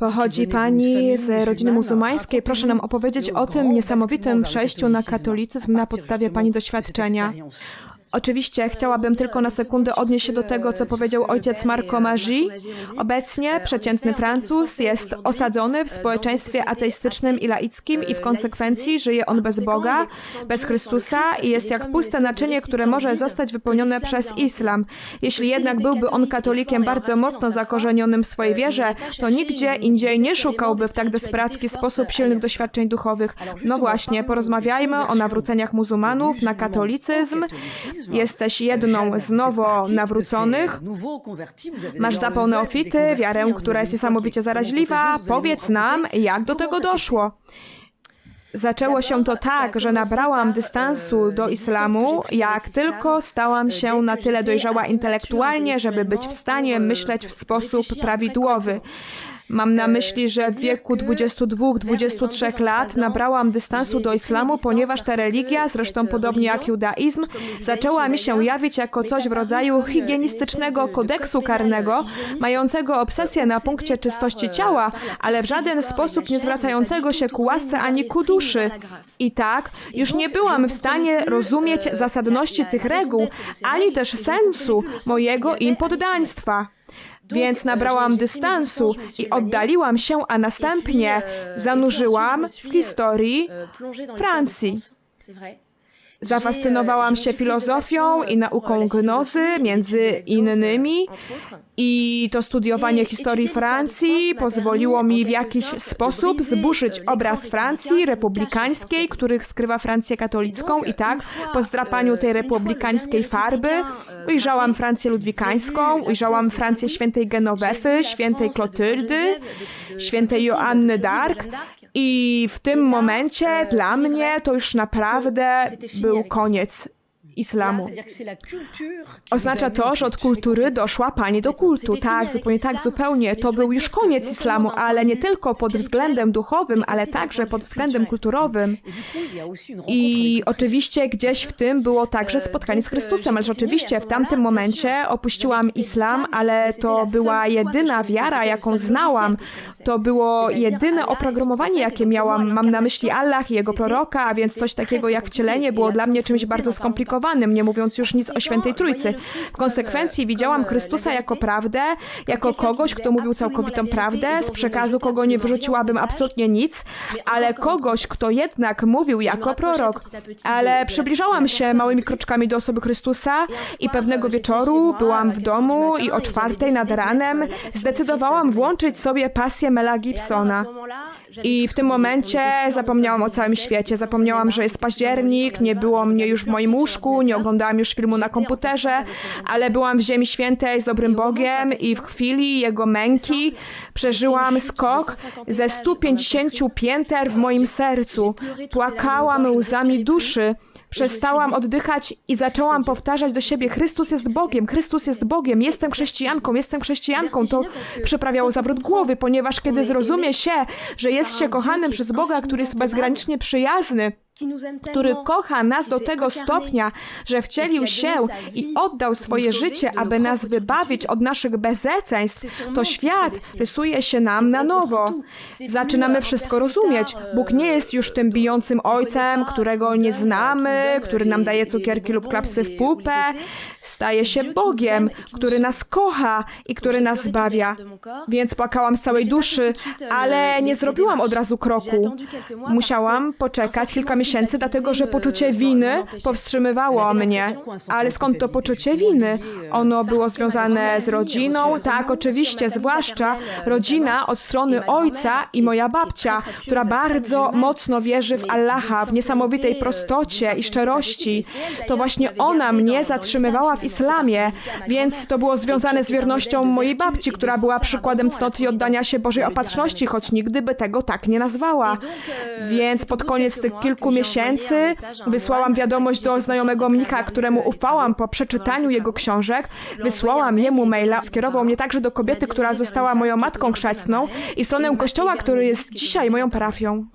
Pochodzi pani z rodziny muzułmańskiej. Proszę nam opowiedzieć o tym niesamowitym przejściu na katolicyzm na podstawie pani doświadczenia. Oczywiście chciałabym tylko na sekundę odnieść się do tego, co powiedział ojciec Marco Maggi. Obecnie przeciętny Francuz jest osadzony w społeczeństwie ateistycznym i laickim i w konsekwencji żyje on bez Boga, bez Chrystusa i jest jak puste naczynie, które może zostać wypełnione przez islam. Jeśli jednak byłby on katolikiem bardzo mocno zakorzenionym w swojej wierze, to nigdzie indziej nie szukałby w tak desperacki sposób silnych doświadczeń duchowych. No właśnie, porozmawiajmy o nawróceniach muzułmanów na katolicyzm. Jesteś jedną z nowo nawróconych. Masz zapał neofity, wiarę, która jest niesamowicie zaraźliwa. Powiedz nam, jak do tego doszło. Zaczęło się to tak, że nabrałam dystansu do islamu, jak tylko stałam się na tyle dojrzała intelektualnie, żeby być w stanie myśleć w sposób prawidłowy. Mam na myśli, że w wieku 22-23 lat nabrałam dystansu do islamu, ponieważ ta religia, zresztą podobnie jak judaizm, zaczęła mi się jawić jako coś w rodzaju higienistycznego kodeksu karnego, mającego obsesję na punkcie czystości ciała, ale w żaden sposób nie zwracającego się ku łasce ani ku duszy. I tak, już nie byłam w stanie rozumieć zasadności tych reguł, ani też sensu mojego im poddaństwa. Więc nabrałam dystansu i oddaliłam się, a następnie zanurzyłam w historii Francji. Zafascynowałam się filozofią i nauką gnozy, między innymi, i to studiowanie historii Francji pozwoliło mi w jakiś sposób zburzyć obraz Francji republikańskiej, których skrywa Francję katolicką. I tak, po zdrapaniu tej republikańskiej farby, ujrzałam Francję ludwikańską, ujrzałam Francję świętej Genowefy, świętej Klotyldy, świętej Joanny d'Arc. I w tym momencie dla mnie to już naprawdę był koniec islamu. Oznacza to, że od kultury doszła pani do kultu. Tak, zupełnie tak, zupełnie. To był już koniec islamu, ale nie tylko pod względem duchowym, ale także pod względem kulturowym. I oczywiście gdzieś w tym było także spotkanie z Chrystusem, ale oczywiście w tamtym momencie opuściłam islam, ale to była jedyna wiara, jaką znałam. To było jedyne oprogramowanie, jakie miałam. Mam na myśli Allah i jego proroka, a więc coś takiego jak wcielenie było dla mnie czymś bardzo skomplikowanym nie mówiąc już nic o świętej Trójcy. W konsekwencji widziałam Chrystusa jako prawdę, jako kogoś, kto mówił całkowitą prawdę, z przekazu kogo nie wyrzuciłabym absolutnie nic, ale kogoś, kto jednak mówił jako prorok. Ale przybliżałam się małymi kroczkami do osoby Chrystusa i pewnego wieczoru byłam w domu i o czwartej nad ranem zdecydowałam włączyć sobie pasję Mela Gibsona. I w tym momencie zapomniałam o całym świecie. Zapomniałam, że jest październik, nie było mnie już w moim łóżku, nie oglądałam już filmu na komputerze, ale byłam w Ziemi Świętej z dobrym Bogiem i w chwili Jego męki przeżyłam skok ze 150 pięter w moim sercu. Płakałam łzami duszy. Przestałam oddychać i zaczęłam powtarzać do siebie: Chrystus jest Bogiem, Chrystus jest Bogiem, jestem chrześcijanką, jestem chrześcijanką. To przyprawiało zawrót głowy, ponieważ kiedy zrozumie się, że jest się kochanym przez Boga, który jest bezgranicznie przyjazny, który kocha nas do tego stopnia, że wcielił się i oddał swoje życie, aby nas wybawić od naszych bezeceństw, to świat rysuje się nam na nowo. Zaczynamy wszystko rozumieć. Bóg nie jest już tym bijącym ojcem, którego nie znamy, który nam daje cukierki lub klapsy w pupę. Staje się Bogiem, który nas kocha i który nas zbawia. Więc płakałam z całej duszy, ale nie zrobiłam od razu kroku. Musiałam poczekać kilka miesięcy, dlatego że poczucie winy powstrzymywało mnie. Ale skąd to poczucie winy? Ono było związane z rodziną, tak, oczywiście, zwłaszcza rodzina od strony ojca i moja babcia, która bardzo mocno wierzy w Allaha, w niesamowitej prostocie i szczerości. To właśnie ona mnie zatrzymywała w islamie, więc to było związane z wiernością mojej babci, która była przykładem cnoty i oddania się Bożej opatrzności, choć nigdy by tego tak nie nazwała. Więc pod koniec tych kilku miesięcy wysłałam wiadomość do znajomego mnika, któremu ufałam po przeczytaniu jego książek. Wysłałam jemu maila, skierował mnie także do kobiety, która została moją matką chrzestną i stronę kościoła, który jest dzisiaj moją parafią.